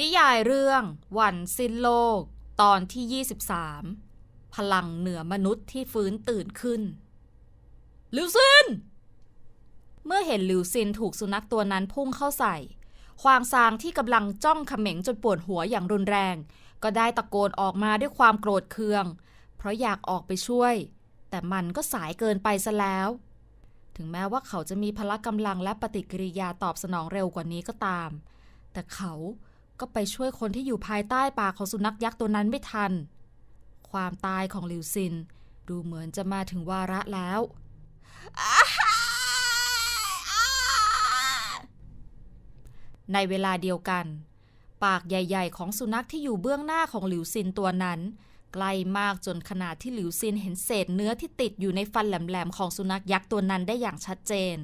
นิยายเรื่องวันสิ้นโลก ตอนที่ 23 พลังเหนือมนุษย์ที่ฟื้นตื่นขึ้น ลิวซิน เมื่อเห็นลิวซินถูกสุนัขตัวนั้นพุ่งเข้าใส่ ควางซางที่กำลังจ้องเขม็งจนปวดหัวอย่างรุนแรง ก็ได้ตะโกนออกมาด้วยความโกรธเคือง เพราะอยากออกไปช่วย แต่มันก็สายเกินไปซะแล้ว ถึงแม้ว่าเขาจะมีพละกำลังและปฏิกิริยาตอบสนองเร็วกว่านี้ก็ตาม แต่เขา ก็ไปช่วยคนที่อยู่ภายใต้ปากของสุนัขยักษ์ตัวนั้นไม่ทัน ความตายของลิวซินดูเหมือนจะมาถึงวาระแล้ว ในเวลาเดียวกัน ปากใหญ่ ๆ ของสุนัขที่อยู่เบื้องหน้าของหลิวซินตัวนั้นใกล้มากจนขนาดที่หลิวซินเห็นเศษเนื้อที่ติดอยู่ในฟันแหลมๆของสุนัขยักษ์ตัวนั้นได้อย่างชัดเจน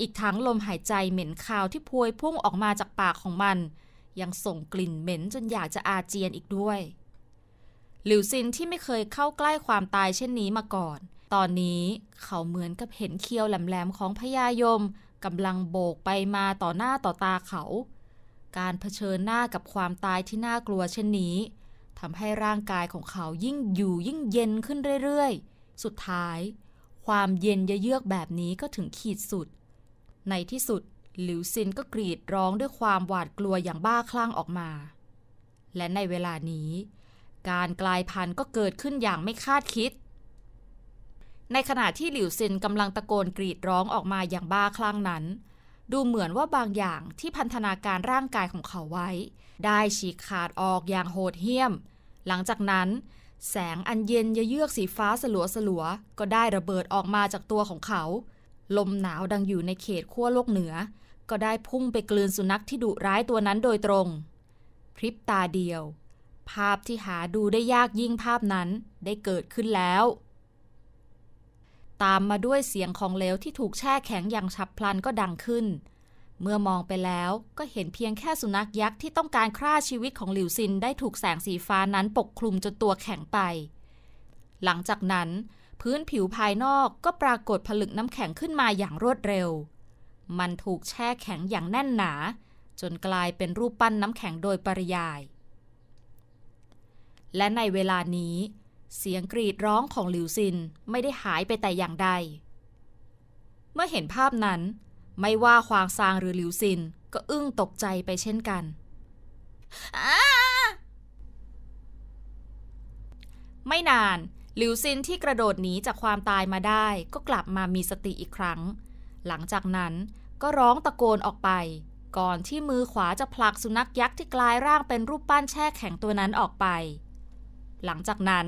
อีกทั้งลมหายใจเหม็นคาวที่พวยพุ่งออกมาจากปากของมัน ยังส่งกลิ่นเหม็นจนอยากจะอาเจียนอีกด้วย หลิวซินที่ไม่เคยเข้าใกล้ความตายเช่นนี้มาก่อน ตอนนี้เขาเหมือนกับเห็นเคี้ยวแหลมๆของพญายมกำลังโบกไปมาต่อหน้าต่อตาเขา การเผชิญหน้ากับความตายที่น่ากลัวเช่นนี้ทำให้ร่างกายของเขายิ่งอยู่ยิ่งเย็นขึ้นเรื่อยๆ สุดท้าย ความเย็นเยือกแบบนี้ก็ถึงขีดสุด ในที่สุด หลิวซินก็กรีดร้องด้วยความหวาดกลัวอย่างบ้าคลั่งออกมา และในเวลานี้ การกลายพันธุ์ก็เกิดขึ้นอย่างไม่คาดคิด ในขณะที่หลิวซินกำลังตะโกนกรีดร้องออกมาอย่างบ้าคลั่งนั้น ดูเหมือนว่าบางอย่างที่พันธนาการร่างกายของเขาไว้ ได้ฉีกขาดออกอย่างโหดเหี้ยม หลังจากนั้น แสงอันเย็นเยือกสีฟ้าสลัวสลัวก็ได้ระเบิดออกมาจากตัวของเขาลมหนาวดังอยู่ในเขตขั้วโลกเหนือ ก็ได้พุ่งไปกลืนสุนัขที่ดุร้ายตัวนั้นโดยตรง พริบตาเดียว ภาพที่หาดูได้ยากยิ่งภาพนั้นได้เกิดขึ้นแล้ว ตามมาด้วยเสียงของเหลวที่ถูกแช่แข็งอย่างฉับพลันก็ดังขึ้น เมื่อมองไปแล้วก็เห็นเพียงแค่สุนัขยักษ์ที่ต้องการฆ่าชีวิตของหลิวซินได้ถูกแสงสีฟ้านั้นปกคลุมจนตัวแข็งไป หลังจากนั้นพื้นผิวภายนอกก็ปรากฏผลึกน้ำแข็งขึ้นมาอย่างรวดเร็ว มันถูกแช่แข็งอย่างแน่นหนา จนกลายเป็นรูปปั้นน้ำแข็งโดยปริยาย และในเวลานี้ เสียงกรีดร้องของหลิวซินไม่ได้หายไปแต่อย่างใด เมื่อเห็นภาพนั้น ไม่ว่าควางซางหรือหลิวซินก็อึ้งตกใจไปเช่นกันไม่นานหลิวซินที่กระโดดหนีจากความตายมาได้ ก็กลับมามีสติอีกครั้ง หลังจากนั้น ก็ร้องตะโกนออกไป ก่อนที่มือขวาจะผลักสุนัขยักษ์ที่กลายร่างเป็นรูปปั้นแช่แข็งตัวนั้นออกไป หลังจากนั้น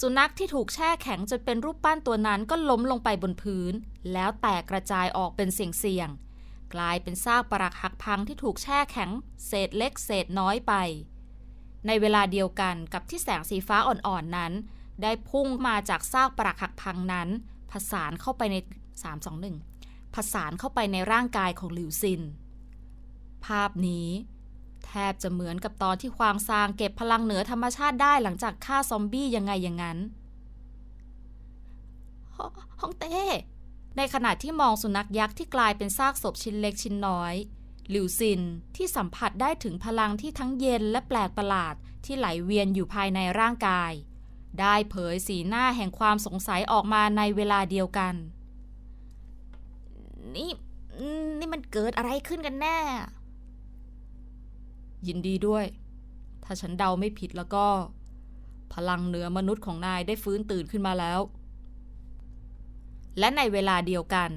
สุนัขที่ถูกแช่แข็งจนเป็นรูปปั้นตัวนั้นก็ล้มลงไปบนพื้น แล้วแตกกระจายออกเป็นเสี่ยงๆกลายเป็นซากปรักหักพังที่ถูกแช่แข็ง เศษเล็กเศษน้อยไป ในเวลาเดียวกันกับที่แสงสีฟ้าอ่อนๆนั้น ได้พุ่งมาจากซากปรักหักพังนั้น ผสานเข้าไปใน 321 ผสานเข้าไปในร่างกายของหลิวซิน ภาพนี้แทบจะเหมือนกับตอนที่ควางซางเก็บพลังเหนือธรรมชาติได้หลังจากฆ่าซอมบี้ยังไงอย่างนั้นฮฮ่องเต้ ในขณะที่มองสุนัขยักษ์ที่กลายเป็นซากศพชิ้นเล็กชิ้นน้อย หลิวซินที่สัมผัสได้ถึงพลังที่ทั้งเย็นและแปลกประหลาดที่ไหลเวียนอยู่ภายในร่างกาย ได้เผยสีหน้าแห่งความสงสัยออกมาในเวลาเดียวกัน นี่นี่มันเกิดอะไรขึ้นกันแน่ ยินดีด้วย ถ้าฉันเดาไม่ผิดแล้วก็ พลังเหนือมนุษย์ของนายได้ฟื้นตื่นขึ้นมาแล้ว และในเวลาเดียวกัน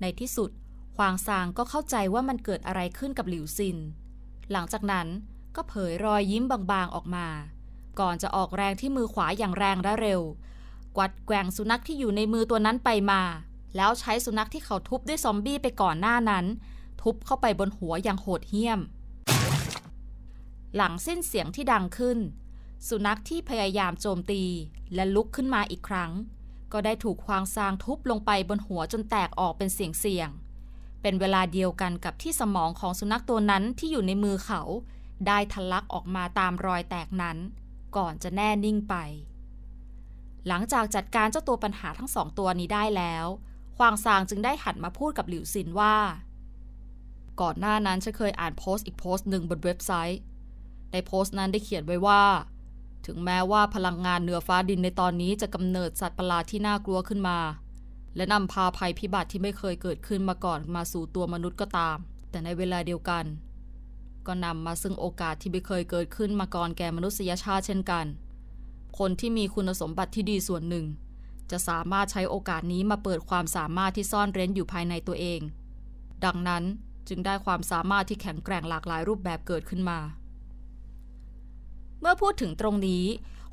ในที่สุดควางซางก็เข้าใจว่ามันเกิดอะไรขึ้นกับหลิวซิน หลังจากนั้นก็เผยรอยยิ้มบางๆออกมา ก่อนจะออกแรงที่มือขวาอย่างแรงและเร็ว กวัดแกว่งสุนัขที่อยู่ในมือตัวนั้นไปมา แล้วใช้สุนัขที่เขาทุบด้วยซอมบี้ไปก่อนหน้านั้น ทุบเข้าไปบนหัวอย่างโหดเหี้ยม หลังสิ้นเสียงที่ดังขึ้น สุนัขที่พยายามโจมตีและลุกขึ้นมาอีกครั้ง ก็ได้ถูกควางซางทุบลงไปบนหัวจนแตกออกเป็นเสียงเสียงๆเป็นเวลาเดียวกันกับที่สมองของสุนัขตัวนั้นที่อยู่ในมือเขา ได้ทะลักออกมาตามรอยแตกนั้น ก่อนจะแน่นิ่งไป หลังจากจัดการเจ้าตัวปัญหาทั้งสองตัวนี้ได้แล้ว ควางซางจึงได้หันมาพูดกับหลิวซินว่า ก่อนหน้านั้นฉันเคยอ่านโพสต์อีกโพสต์หนึ่งบนเว็บไซต์ ในโพสต์นั้นได้เขียนไว้ว่า ถึงแม้ว่าพลังงานเหนือฟ้าดินในตอนนี้จะกำเนิดสัตว์ประหลาดที่น่ากลัวขึ้นมา และนำพาภัยพิบัติที่ไม่เคยเกิดขึ้นมาก่อนมาสู่ตัวมนุษย์ก็ตาม แต่ในเวลาเดียวกัน ก็นำมาซึ่งโอกาสที่ไม่เคยเกิดขึ้นมาก่อนแก่มนุษยชาติเช่นกัน คนที่มีคุณสมบัติที่ดีส่วนหนึ่ง จะสามารถใช้โอกาสนี้มาเปิดความสามารถที่ซ่อนเร้นอยู่ภายในตัวเอง ดังนั้นจึงได้ความสามารถที่แข็งแกร่งหลากหลายรูปแบบเกิดขึ้นมา เมื่อพูดถึงตรงนี้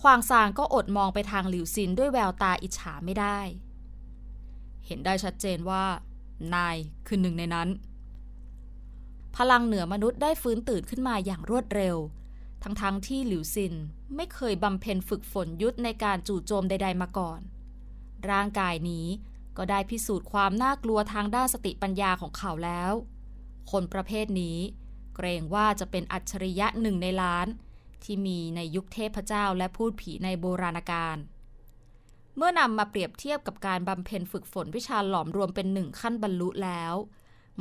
ควางซางก็อดมองไปทางหลิวซินด้วยแววตาอิจฉาไม่ได้ เห็นได้ชัดเจนว่า นายคือหนึ่งในนั้น พลังเหนือมนุษย์ได้ฟื้นตื่นขึ้นมาอย่างรวดเร็ว ทั้งๆทที่หลิวซินไม่เคยบำเพ็ญฝึกฝนยุทธในการจู่โจมใด ๆ มาก่อน ร่างกายนี้ก็ได้พิสูจน์ความน่ากลัวทางด้านสติปัญญาของเขาแล้ว คนประเภทนี้ เกรงว่าจะเป็นอัจฉริยะหนึ่งในล้าน ที่มีในยุคเทพเจ้าและพูดผีในโบราณกาล เมื่อนำมาเปรียบเทียบกับการบำเพ็ญฝึกฝนวิชาหลอมรวมเป็นหนึ่งขั้นบรรลุแล้ว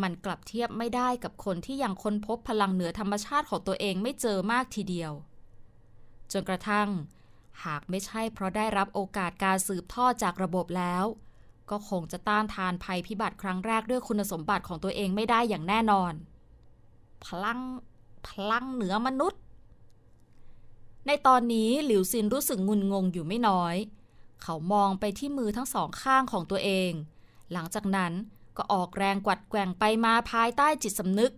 มันกลับเทียบไม่ได้กับคนที่ยังค้นพบพลังเหนือธรรมชาติของตัวเองไม่เจอมากทีเดียว จนกระทั่ง หากไม่ใช่เพราะได้รับโอกาสการสืบทอดจากระบบแล้ว ก็คงจะต้านทานภัยพิบัติครั้งแรกด้วยคุณสมบัติของตัวเองไม่ได้อย่างแน่นอน พลัง พลังเหนือมนุษย์ ในตอนนี้หลิวซินรู้สึกงุนงงอยู่ไม่น้อย เขามองไปที่มือทั้งสองข้างของตัวเอง หลังจากนั้นก็ออกแรงกวัดแกว่งไปมาภายใต้จิตสำนึก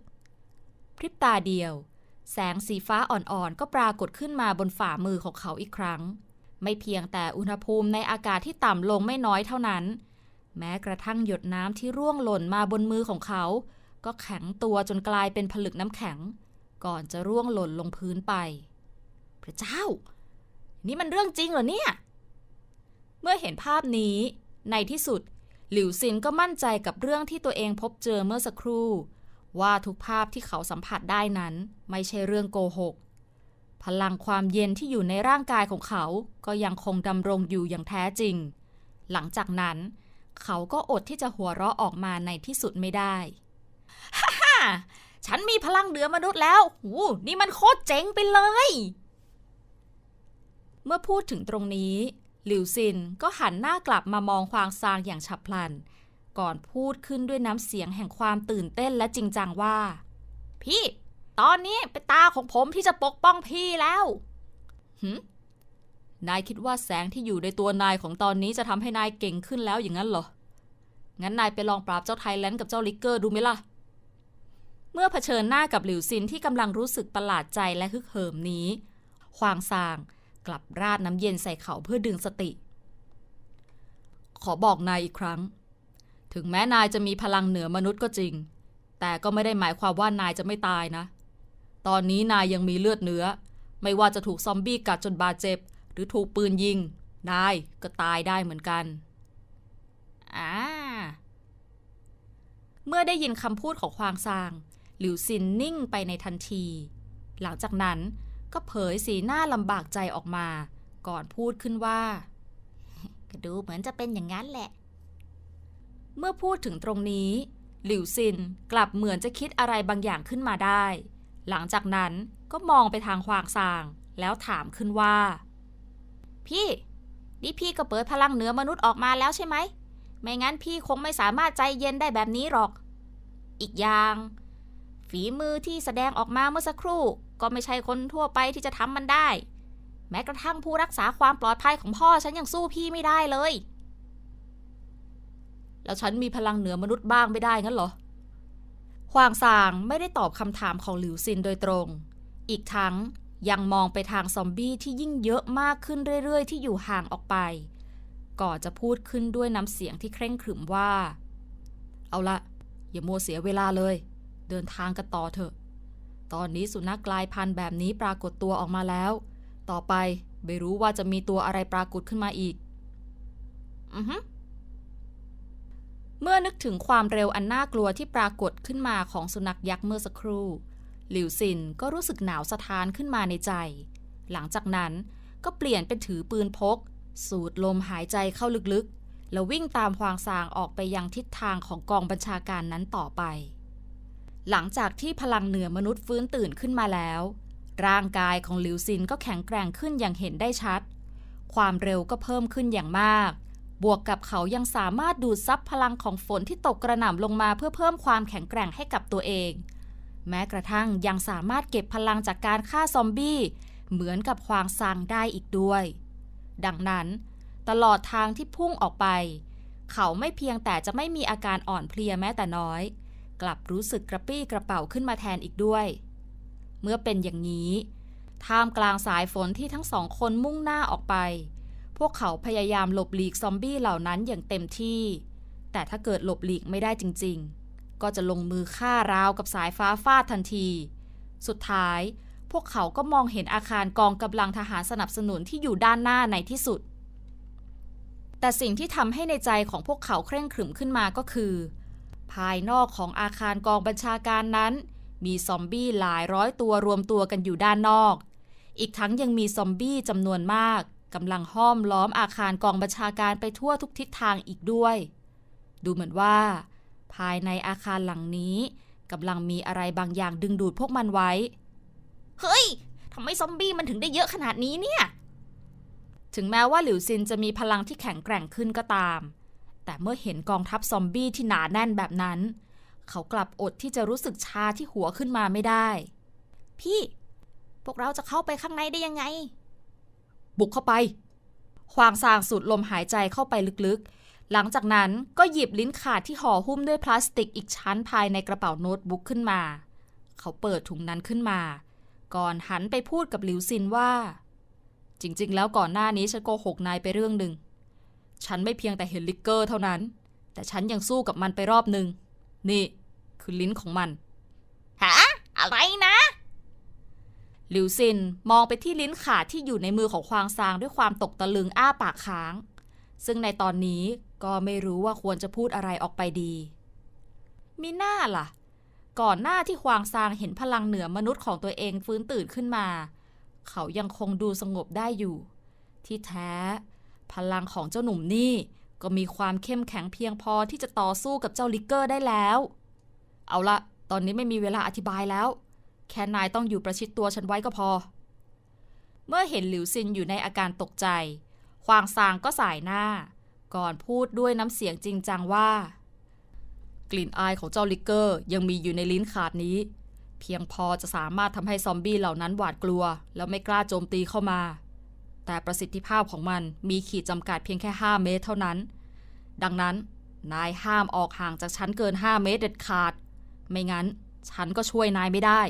พริบตาเดียว แสงสีฟ้าอ่อนๆ ก็ปรากฏขึ้นมาบนฝ่ามือของเขาอีกครั้ง ไม่เพียงแต่อุณหภูมิในอากาศที่ต่ำลงไม่น้อยเท่านั้น แม้กระทั่งหยดน้ำที่ร่วงหล่นมาบนมือของเขา ก็แข็งตัวจนกลายเป็นผลึกน้ำแข็ง ก่อนจะร่วงหล่นลงพื้นไป พระเจ้า นี่มันเรื่องจริงเหรอเนี่ย เมื่อเห็นภาพนี้ ในที่สุด หลิวซินก็มั่นใจกับเรื่องที่ตัวเองพบเจอเมื่อสักครู่ ว่าทุกภาพที่เขาสัมผัสได้นั้น ไม่ใช่เรื่องโกหก พลังความเย็นที่อยู่ในร่างกายของเขาก็ยังคงดำรงอยู่อย่างแท้จริง หลังจากนั้น เขาก็อดที่จะหัวเราะออกมาในที่สุดไม่ได้ฮ่าฮ่าฉันมีพลังเหนือมนุษย์แล้วหูนี่มันโคตรเจ๋งไปเลย เมื่อพูดถึงตรงนี้ หลิวซินก็หันหน้ากลับมามองควางซางอย่างฉับพลัน ก่อนพูดขึ้นด้วยน้ำเสียงแห่งความตื่นเต้นและจริงจังว่า พี่ ตอนนี้เป็นตาของผมที่จะปกป้องพี่แล้วหืมนายคิดว่าแสงที่อยู่ในตัวนายของตอนนี้จะทำให้นายเก่งขึ้นแล้วอย่างนั้นเหรอ งั้นนายไปลองปราบเจ้าไทแลนด์กับเจ้าลิกเกอร์ดูไหมล่ะ เมื่อเผชิญหน้ากับหลิวซินที่กำลังรู้สึกประหลาดใจและฮึกเหิมนี้ควางซางกลับราดน้ำเย็นใส่เขาเพื่อดึงสติ ขอบอกนายอีกครั้ง ถึงแม้นายจะมีพลังเหนือมนุษย์ก็จริง แต่ก็ไม่ได้หมายความว่านายจะไม่ตายนะ ตอนนี้นายยังมีเลือดเนื้อ ไม่ว่าจะถูกซอมบี้กัดจนบาดเจ็บ หรือถูกปืนยิง นายก็ตายได้เหมือนกันอ่าเมื่อได้ยินคำพูดของควางซาง หลิวซินนิ่งไปในทันที หลังจากนั้นก็เผยสีหน้าลำบากใจออกมา ก่อนพูดขึ้นว่า ก็ดูเหมือนจะเป็นอย่างนั้นแหละ เมื่อพูดถึงตรงนี้ หลิวซินกลับเหมือนจะคิดอะไรบางอย่างขึ้นมาได้ หลังจากนั้นก็มองไปทางควางซาง แล้วถามขึ้นว่า พี่นี่พี่ก็เปิดพลังเหนือมนุษย์ออกมาแล้วใช่ไหม ไม่งั้นพี่คงไม่สามารถใจเย็นได้แบบนี้หรอก อีกอย่าง ฝีมือที่แสดงออกมาเมื่อสักครู่ ก็ไม่ใช่คนทั่วไปที่จะทำมันได้ แม้กระทั่งผู้รักษาความปลอดภัยของพ่อฉันยังสู้พี่ไม่ได้เลย แล้วฉันมีพลังเหนือมนุษย์บ้างไม่ได้งั้นเหรอควางซางไม่ได้ตอบคำถามของหลิวซินโดยตรง อีกทั้งยังมองไปทางซอมบี้ที่ยิ่งเยอะมากขึ้นเรื่อยๆ ที่อยู่ห่างออกไป ก่อนจะพูดขึ้นด้วยน้ำเสียงที่เคร่งขรึมว่า เอาละอย่ามัวเสียเวลาเลย เดินทางกันต่อเถอะ ตอนนี้สุนัขกลายพันธุ์แบบนี้ปรากฏตัวออกมาแล้ว ต่อไปไม่รู้ว่าจะมีตัวอะไรปรากฏขึ้นมาอีก อือฮึ เมื่อนึกถึงความเร็วอันน่ากลัวที่ปรากฏขึ้นมาของสุนัขยักษ์เมื่อสักครู่ หลิวซินก็รู้สึกหนาวสะท้านขึ้นมาในใจ หลังจากนั้นก็เปลี่ยนเป็นถือปืนพก สูดลมหายใจเข้าลึกๆ แล้ววิ่งตามควางซางออกไปยังทิศทางของกองบัญชาการนั้นต่อไป หลังจากที่พลังเหนือมนุษย์ฟื้นตื่นขึ้นมาแล้ว ร่างกายของหลิวซินก็แข็งแกร่งขึ้นอย่างเห็นได้ชัด ความเร็วก็เพิ่มขึ้นอย่างมาก บวกกับเขายังสามารถดูดซับพลังของฝนที่ตกกระหน่ำลงมาเพื่อเพิ่มความแข็งแกร่งให้กับตัวเอง แม้กระทั่งยังสามารถเก็บพลังจากการฆ่าซอมบี้ เหมือนกับควางซางได้อีกด้วย ดังนั้น ตลอดทางที่พุ่งออกไป เขาไม่เพียงแต่จะไม่มีอาการอ่อนเพลียแม้แต่น้อย กลับรู้สึกกระปี้กระเป๋าขึ้นมาแทนอีกด้วย เมื่อเป็นอย่างนี้ท่ามกลางสายฝนที่ทั้งสองคนมุ่งหน้าออกไป พวกเขาพยายามหลบหลีกซอมบี้เหล่านั้นอย่างเต็มที่ แต่ถ้าเกิดหลบหลีกไม่ได้จริง ๆ ก็จะลงมือฆ่าราวกับสายฟ้าฟาดทันที สุดท้าย พวกเขาก็มองเห็นอาคารกองกำลังทหารสนับสนุนที่อยู่ด้านหน้าในที่สุด แต่สิ่งที่ทำให้ในใจของพวกเขาเคร่งขรึมขึ้นมาก็คือ ภายนอกของอาคารกองบัญชาการนั้น มีซอมบี้หลายร้อยตัวรวมตัวกันอยู่ด้านนอก อีกทั้งยังมีซอมบี้จำนวนมาก กำลังห้อมล้อมอาคารกองบัญชาการไปทั่วทุกทิศทางอีกด้วย ดูเหมือนว่า ภายในอาคารหลังนี้กำลังมีอะไรบางอย่างดึงดูดพวกมันไว้ เฮ้ยทำไมซอมบี้มันถึงได้เยอะขนาดนี้เนี่ย ถึงแม้ว่าหลิวซินจะมีพลังที่แข็งแกร่งขึ้นก็ตาม แต่เมื่อเห็นกองทัพซอมบี้ที่หนาแน่นแบบนั้น เขากลับอดที่จะรู้สึกชาที่หัวขึ้นมาไม่ได้ พี่ พวกเราจะเข้าไปข้างในได้ยังไง บุกเข้าไปควางซางสูดลมหายใจเข้าไปลึกๆ หลังจากนั้นก็หยิบลิ้นขาดที่ห่อหุ้มด้วยพลาสติกอีกชั้นภายในกระเป๋าโน้ตบุ๊กขึ้นมา เขาเปิดถุงนั้นขึ้นมา ก่อนหันไปพูดกับหลิวซินว่า จริงๆ แล้วก่อนหน้านี้ฉันโกหกนายไปเรื่องหนึ่ง ฉันไม่เพียงแต่เห็นลิกเกอร์เท่านั้น แต่ฉันยังสู้กับมันไปรอบหนึ่ง นี่ คือลิ้นของมัน ฮะ อะไรนะ หลิวซินมองไปที่ลิ้นขาดที่อยู่ในมือของควางซางด้วยความตกตะลึงอ้าปากค้าง ซึ่งในตอนนี้ก็ไม่รู้ว่าควรจะพูดอะไรออกไปดี มีหน้าล่ะ ก่อนหน้าที่ควางซางเห็นพลังเหนือมนุษย์ของตัวเองฟื้นตื่นขึ้นมา เขายังคงดูสงบได้อยู่ ที่แท้ พลังของเจ้าหนุ่มนี่ก็มีความเข้มแข็งเพียงพอที่จะต่อสู้กับเจ้าลิกเกอร์ได้แล้ว เอาละตอนนี้ไม่มีเวลาอธิบายแล้ว แค่นายต้องอยู่ประชิดตัวฉันไว้ก็พอ เมื่อเห็นหลิวซินอยู่ในอาการตกใจ ควางซางก็สายหน้า ก่อนพูดด้วยน้ำเสียงจริงจังว่า กลิ่นอายของเจ้าลิกเกอร์ยังมีอยู่ในลิ้นขาดนี้ เพียงพอจะสามารถทำให้ซอมบี้เหล่านั้นหวาดกลัว แล้วไม่กล้าโจมตีเข้ามา แต่ประสิทธิภาพของมันมีขีดจำกัดเพียงแค่ 5 เมตรเท่านั้น ดังนั้นนายห้ามออกห่างจากฉันเกิน 5 เมตรเด็ดขาด ไม่งั้น ฉันก็ช่วยนายไม่ได้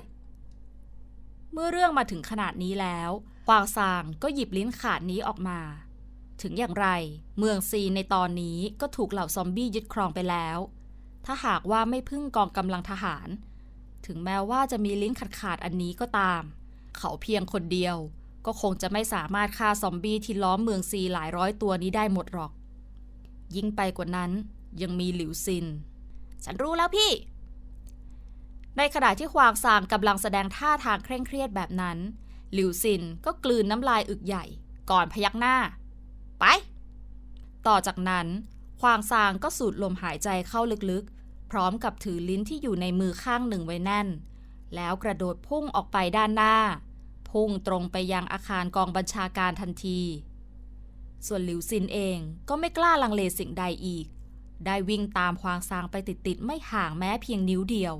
เมื่อเรื่องมาถึงขนาดนี้แล้วควางซางก็หยิบลิ้นขาดนี้ออกมา ถึงอย่างไร เมืองซีในตอนนี้ก็ถูกเหล่าซอมบี้ยึดครองไปแล้ว ถ้าหากว่าไม่พึ่งกองกำลังทหาร ถึงแม้ว่าจะมีลิ้นขาดขาดอันนี้ก็ตาม เขาเพียงคนเดียว ก็คงจะไม่สามารถฆ่าซอมบี้ที่ล้อมเมืองซีหลายร้อยตัวนี้ได้หมดหรอก ยิ่งไปกว่านั้นยังมีหลิวซิน ฉันรู้แล้วพี่ ในขณะที่ควางซางกำลังแสดงท่าทางเคร่งเครียดแบบนั้น หลิวซินก็กลืนน้ำลายอึกใหญ่ ก่อนพยักหน้า ไป ต่อจากนั้น ควางซางก็สูดลมหายใจเข้าลึกๆ พร้อมกับถือลิ้นที่อยู่ในมือข้างหนึ่งไว้แน่น แล้วกระโดดพุ่งออกไปด้านหน้า พุ่งตรงไปยังอาคารกองบัญชาการทันที ส่วนหลิวซินเองก็ไม่กล้าลังเลสิ่งใดอีก ได้วิ่งตามควางซางไปติดๆไม่ห่างแม้เพียงนิ้วเดียว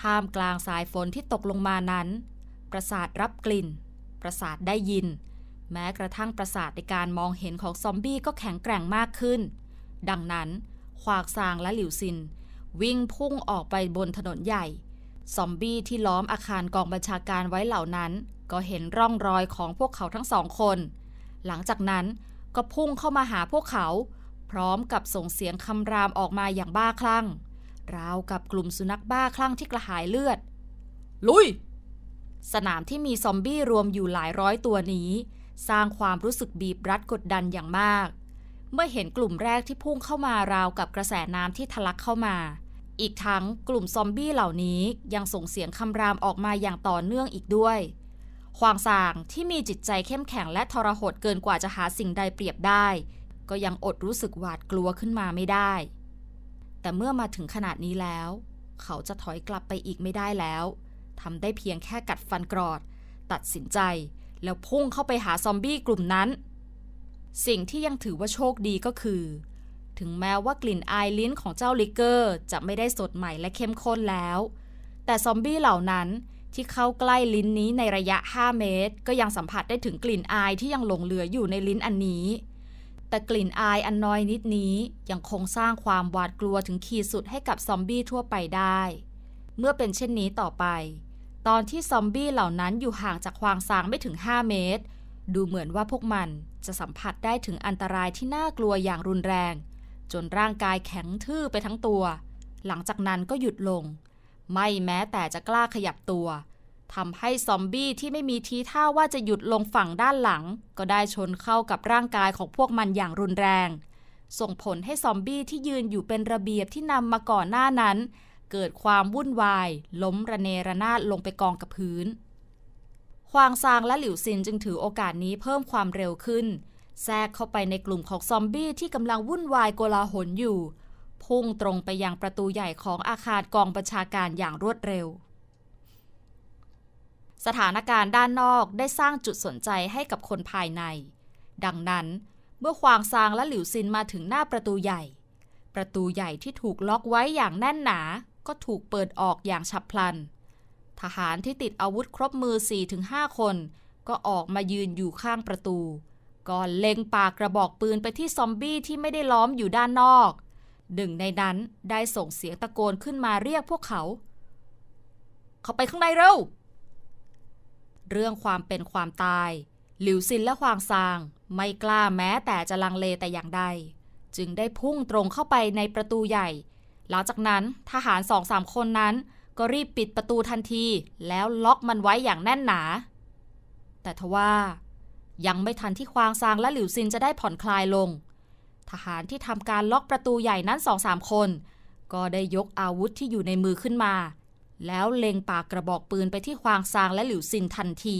ท่ามกลางสายฝนที่ตกลงมานั้น ประสาทรับกลิ่น ประสาทได้ยิน แม้กระทั่งประสาทในการมองเห็นของซอมบี้ก็แข็งแกร่งมากขึ้น ดังนั้นควากซางและหลิวซิน วิ่งพุ่งออกไปบนถนนใหญ่ ซอมบี้ที่ล้อมอาคารกองบัญชาการไว้เหล่านั้น ก็เห็นร่องรอยของพวกเขาทั้งสองคน หลังจากนั้นก็พุ่งเข้ามาหาพวกเขา พร้อมกับส่งเสียงคำรามออกมาอย่างบ้าคลั่ง ราวกับกลุ่มสุนัขบ้าคลั่งที่กระหายเลือด ลุย สนามที่มีซอมบี้รวมอยู่หลายร้อยตัวนี้ สร้างความรู้สึกบีบรัดกดดันอย่างมาก เมื่อเห็นกลุ่มแรกที่พุ่งเข้ามาราวกับกระแสน้ำที่ทะลักเข้ามา อีกทั้งกลุ่มซอมบี้เหล่านี้ยังส่งเสียงคำรามออกมาอย่างต่อเนื่องอีกด้วยควางซางที่มีจิตใจเข้มแข็งและทรหดเกินกว่าจะหาสิ่งใดเปรียบได้ ก็ยังอดรู้สึกหวาดกลัวขึ้นมาไม่ได้ แต่เมื่อมาถึงขนาดนี้แล้ว เขาจะถอยกลับไปอีกไม่ได้แล้วทำได้เพียงแค่กัดฟันกรอด ตัดสินใจ แล้วพุ่งเข้าไปหาซอมบี้กลุ่มนั้น สิ่งที่ยังถือว่าโชคดีก็คือ ถึงแม้ว่ากลิ่นอายลิ้นของเจ้าลิเกอร์ จะไม่ได้สดใหม่และเข้มข้นแล้ว แต่ซอมบี้เหล่านั้นที่เข้าใกล้ลิ้นนี้ในระยะ 5 เมตร ก็ยังสัมผัสได้ถึงกลิ่นอายที่ยังหลงเหลืออยู่ในลิ้นอันนี้ แต่กลิ่นอายอันน้อยนิดนี้ยังคงสร้างความหวาดกลัวถึงขีดสุดให้กับซอมบี้ทั่วไปได้ เมื่อเป็นเช่นนี้ต่อไป ตอนที่ซอมบี้เหล่านั้นอยู่ห่างจากควางซางไม่ถึง 5 เมตร ดูเหมือนว่าพวกมันจะสัมผัสได้ถึงอันตรายที่น่ากลัวอย่างรุนแรง จนร่างกายแข็งทื่อไปทั้งตัว หลังจากนั้นก็หยุดลง ไม่แม้แต่จะกล้าขยับตัว ทำให้ซอมบี้ที่ไม่มีทีท่าว่าจะหยุดลงฝั่งด้านหลัง ก็ได้ชนเข้ากับร่างกายของพวกมันอย่างรุนแรง ส่งผลให้ซอมบี้ที่ยืนอยู่เป็นระเบียบที่นำมาก่อนหน้านั้น เกิดความวุ่นวาย ล้มระเนระนาดลงไปกองกับพื้นควางซางและหลิวซินจึงถือโอกาสนี้เพิ่มความเร็วขึ้น แทรกเข้าไปในกลุ่มของซอมบี้ที่กำลังวุ่นวายโกลาหลอยู่ พุ่งตรงไปยังประตูใหญ่ของอาคารกองบัญชาการอย่างรวดเร็ว สถานการณ์ด้านนอกได้สร้างจุดสนใจให้กับคนภายใน ดังนั้น เมื่อควางซางและหลิวซินมาถึงหน้าประตูใหญ่ ประตูใหญ่ที่ถูกล็อกไว้อย่างแน่นหนา ก็ถูกเปิดออกอย่างฉับพลัน ทหารที่ติดอาวุธครบมือ 4-5 คน ก็ออกมายืนอยู่ข้างประตู ก่อนเล็งปากกระบอกปืนไปที่ซอมบี้ที่ไม่ได้ล้อมอยู่ด้านนอกหนึ่งในนั้นได้ส่งเสียงตะโกนขึ้นมาเรียกพวกเขา เข้าไปข้างในเร็ว เรื่องความเป็นความตาย หลิวซินและควางซาง ไม่กล้าแม้แต่จะลังเลแต่อย่างใด จึงได้พุ่งตรงเข้าไปในประตูใหญ่ หลังจากนั้นทหารสองสามคนนั้นก็รีบปิดประตูทันที แล้วล็อกมันไว้อย่างแน่นหนา แต่ทว่า ยังไม่ทันที่ควางซางและหลิวซินจะได้ผ่อนคลายลง ทหารที่ทำการล็อกประตูใหญ่นั้นสองสามคน ก็ได้ยกอาวุธที่อยู่ในมือขึ้นมา แล้วเล็งปากกระบอกปืนไปที่ควางซางและหลิวซินทันที